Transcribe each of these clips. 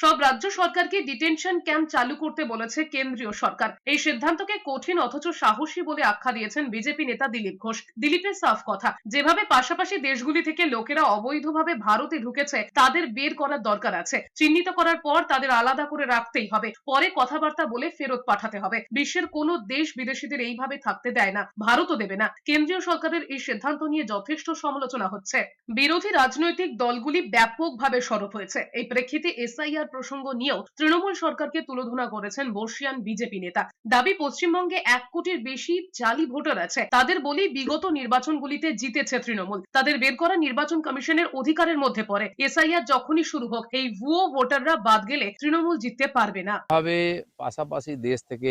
সব রাজ্য সরকারকে ডিটেনশন ক্যাম্প চালু করতে বলেছে কেন্দ্রীয় সরকার। এই সিদ্ধান্তকে কঠিন অথচ সাহসী বলে আখ্যা দিয়েছেন বিজেপি নেতা দিলীপ ঘোষ। দিলীপের সাফ কথা, যেভাবে পাশাপাশি দেশগুলি থেকে লোকেরা অবৈধভাবে ভারতে ঢুকেছে, তাদের বের করার দরকার আছে। চিহ্নিত করার পর তাদের আলাদা করে রাখতেই হবে। পরে কথাবার্তা বলে ফেরত পাঠাতে হবে। বিশ্বের কোনো দেশ বিদেশিদের এইভাবে থাকতে দেয় না, ভারতও দেবে না। কেন্দ্রীয় সরকারের এই সিদ্ধান্ত নিয়ে যথেষ্ট সমালোচনা হচ্ছে। বিরোধী রাজনৈতিক দলগুলি ব্যাপকভাবে সরব হয়েছে। এই প্রেক্ষিতে এসআইআর প্রসঙ্গ নিয়েও তৃণমূল সরকারকে তুলোধনা করেছেন বর্ষিয়ান বিজেপি নেতা। দাবি, পশ্চিমবঙ্গে এক কোটির বেশি জালি ভোটার আছে। তাদের বলেই বিগত নির্বাচনগুলিতে জিতেছে তৃণমূল। তাদের বের করা নির্বাচন কমিশনের অধিকারের মধ্যে পড়ে। এসআইআর যখনই শুরু হোক, এই ভুয়ো ভোটাররা বাদ গেলে তৃণমূল জিততে পারবে না। ভাবে পাশাপাশি দেশ থেকে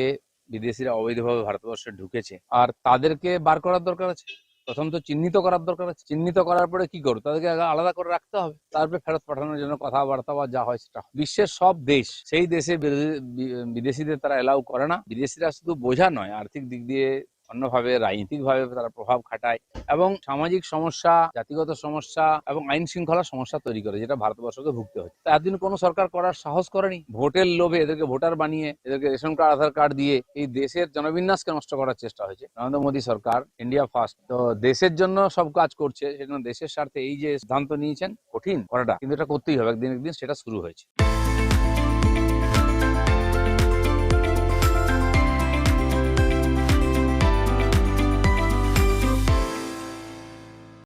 বিদেশিরা অবৈধভাবে ভারতবর্ষে ঢুকেছে। আর তাদেরকে বার করার দরকার আছে? প্রথম তো চিহ্নিত করার দরকার আছে। চিহ্নিত করার পরে কি করব? তাদেরকে আলাদা করে রাখতে হবে। তারপরে ফেরত পাঠানোর জন্য কথাবার্তা বা যা হয় সেটা। বিশ্বের সব দেশ, সেই দেশে বিদেশিদের তারা এলাউ করে না। বিদেশিরা শুধু বোঝা নয়, আর্থিক দিক দিয়ে অন্যভাবে রাজনৈতিক ভাবে তারা প্রভাব খাটায় এবং সামাজিক সমস্যা, জাতিগত সমস্যা এবং আইন শৃঙ্খলা সমস্যা তৈরি করে, যেটা ভারতবর্ষকে ভুগতে হচ্ছে। এতদিন কোনো সরকার করার সাহস করেনি? ভোটের লোভে এদেরকে ভোটার বানিয়ে, এদেরকে রেশন কার্ড, আধার কার্ড দিয়ে এই দেশের জনবিন্যাসকে নষ্ট করার চেষ্টা হয়েছে। নরেন্দ্র মোদী সরকার, ইন্ডিয়া ফার্স্ট, তো দেশের জন্য সব কাজ করছে, সেজন্য দেশের স্বার্থে এই যে সিদ্ধান্ত নিয়েছেন, কঠিন করাটা কিন্তু এটা করতেই হবে। একদিন একদিন সেটা শুরু হয়েছে।